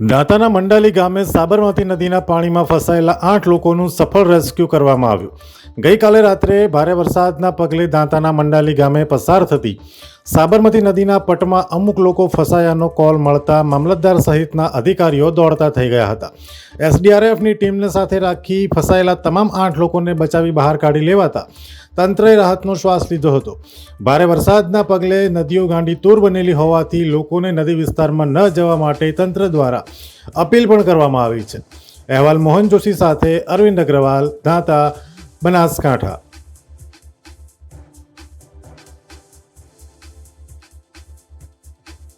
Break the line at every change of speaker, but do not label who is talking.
દાંતાના મંડાલી ગામે સાબરમતી નદીના પાણીમાં ફસાયેલા આઠ લોકોનું સફળ રેસ્ક્યુ કરવામાં આવ્યું. ગઈકાલે રાત્રે ભારે વરસાદના પગલે દાંતાના મંડાલી ગામે પસાર થતી સાબરમતી નદીના પટમાં અમુક લોકો ફસાયાનો કોલ મળતા મામલતદાર સહિતના અધિકારીઓ દોડતા થઈ ગયા હતા. એસડીઆરએફની ટીમને સાથે રાખી ફસાયેલા તમામ આઠ લોકોને બચાવી બહાર કાઢી લેવાતા તંત્રએ રાહતનો શ્વાસ લીધો હતો. ભારે વરસાદના પગલે નદીઓ ગાંડી તૂર બનેલી હોવાથી લોકોને નદી વિસ્તારમાં ન જવા માટે તંત્ર દ્વારા અપીલ પણ કરવામાં આવી છે. અહેવાલ મોહન જોશી સાથે અરવિંદ અગ્રવાલ, દાંતા, બનાસકાંઠા.